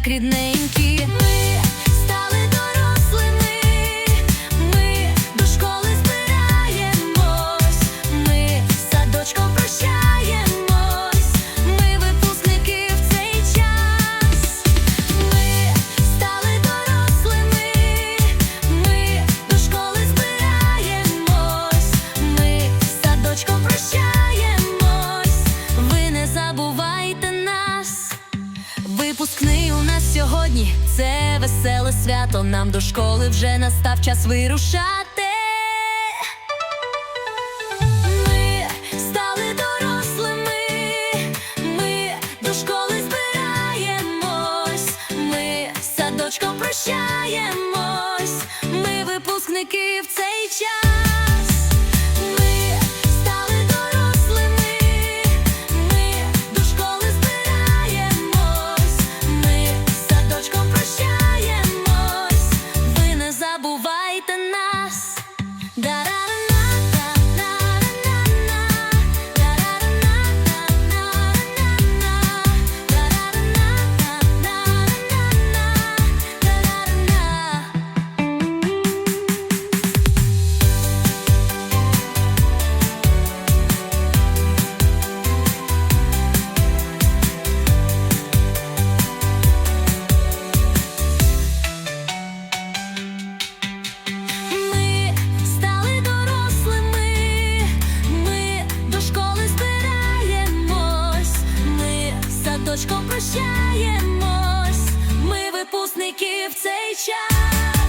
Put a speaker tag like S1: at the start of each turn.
S1: як рідненькі. Ми веселе свято, нам до школи вже настав час вирушати. Ми стали дорослими, ми до школи збираємось, ми садочком прощаємось, ми випускники в цей час. Ми випускники в цей час.